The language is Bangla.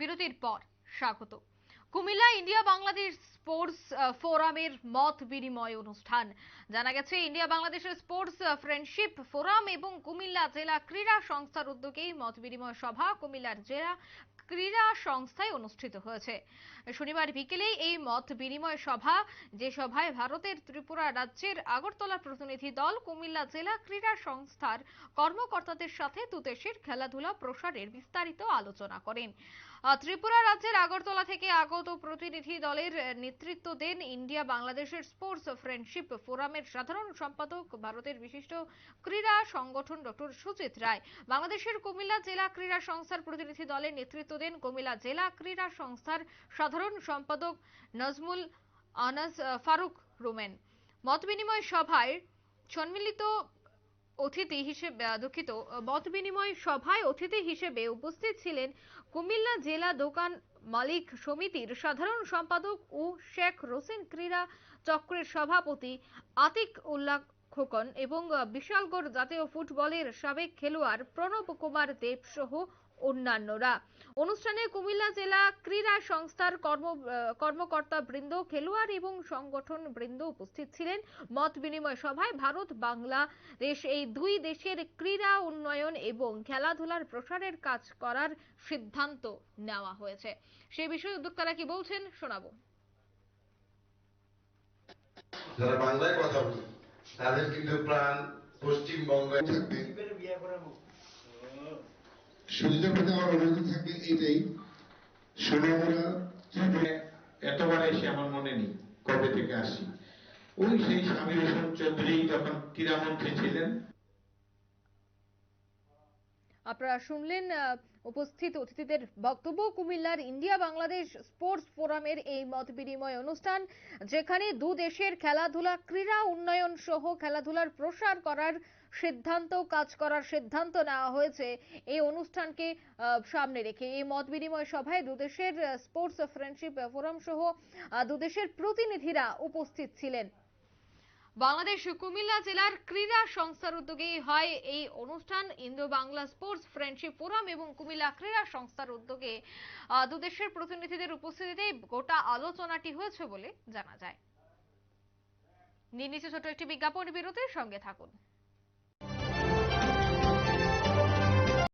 বিরতির পর স্বাগত। কুমিল্লা ইন্ডিয়া বাংলাদেশ স্পোর্টস ফোরামের মত বিনিময় অনুষ্ঠান। জানা গেছে, ইন্ডিয়া বাংলাদেশের স্পোর্টস ফ্রেন্ডশিপ ফোরাম এবং কুমিল্লা জেলা ক্রীড়া সংস্থার উদ্যোগে এই মত বিনিময় সভা কুমিল্লার জেলা ক্রীড়া সংস্থায় অনুষ্ঠিত হয়েছে। শনিবার বিকেলে এই মত বিনিময় সভা, যে সভায় ভারতের ত্রিপুরা রাজ্যের আগরতলা প্রতিনিধি দল কুমিল্লা জেলা ক্রীড়া সংস্থার কর্মকর্তাদের সাথে দুদেশের খেলাধুলা প্রসারের বিস্তারিত আলোচনা করেন। ত্রিপুরা রাজ্যের আগরতলা থেকে আগত প্রতিনিধি দলের নেতৃত্ব দেন ইন্ডিয়া বাংলাদেশের স্পোর্টস ফ্রেন্ডশিপ ফোরামের সাধারণ সম্পাদক ভারতের বিশিষ্ট ক্রীড়া সংগঠন ডক্টর সুজিত রায়। বাংলাদেশের কুমিল্লা জেলা ক্রীড়া সংস্থার প্রতিনিধি দলের নেতৃত্ব দেন কুমিল্লা জেলা ক্রীড়া সংস্থার সাধারণ সম্পাদক নজমুল আনাস ফারুক রুমেন। মত বিনিময় সভায় সম্মিলিত অতিথি হিসেবে দুঃখিত মত বিনিময় সভায় অতিথি হিসেবে উপস্থিত ছিলেন কুমিল্লা জেলা দোকান মালিক সমিতির সাধারণ সম্পাদক ও শেখ রোসেন ক্রীড়া চক্রের সভাপতি আতিক উল্লাহ খোকন এবং বিশালগড় জাতীয় ফুটবলের সাবেক খেলোয়াড় প্রণব কুমার দেব সহ অন্যান্যরা। অনুষ্ঠানে কুমিল্লা জেলা ক্রীড়া সংস্থার কর্ম কর্মকর্তা বৃন্দ, খেলোয়াড় এবং সংগঠন বৃন্দ উপস্থিত ছিলেন। মত বিনিময় সভায় ভারত বাংলাদেশ এই দুই দেশের ক্রীড়া উন্নয়ন এবং খেলাধুলার প্রসারের কাজ করার সিদ্ধান্ত নেওয়া হয়েছে। সেই বিষয়ে উদ্যোক্তারা কি বলছেন শোনাবো। যারা বাংলায় কথা বলে তাদের কিন্তু প্রাণ পশ্চিমবঙ্গে থাকবে। প্রতি আমার অনুরোধ থাকবে এটাই। এতবার এসে আমার মনে নেই কবে থেকে আসি। ওই সেই স্বামী রোশন চৌধুরী যখন ক্রীড়ামন্ত্রী ছিলেন আপনারা শুনলেন উপস্থিত অতিথিদের বক্তব্য, কুমিল্লার ইন্ডিয়া বাংলাদেশ স্পোর্টস ফোরামের এই মত বিনিময় অনুষ্ঠান, যেখানে দু দেশের খেলাধুলা, ক্রীড়া উন্নয়ন সহ খেলাধুলার প্রসার করার সিদ্ধান্ত, কাজ করার সিদ্ধান্ত নেওয়া হয়েছে। এই অনুষ্ঠানকে সামনে রেখে এই মত বিনিময় সভায় দুদেশের স্পোর্টস ফ্রেন্ডশিপ ফোরাম সহ দুদেশের প্রতিনিধিরা উপস্থিত ছিলেন। বাংলাদেশ কুমিল্লা জেলার ক্রীড়া সংস্থার উদ্যোগে হয় এই অনুষ্ঠান। Indo Bangla sports friendship forum এবং কুমিল্লা ক্রীড়া সংস্থার উদ্যোগে দুদেশের প্রতিনিধিদের উপস্থিতিতে গোটা আলোচনাটি হয়েছে বলে জানা যায়। নিয়ে ছোট একটি বিজ্ঞাপন বিরতির সঙ্গে থাকুন।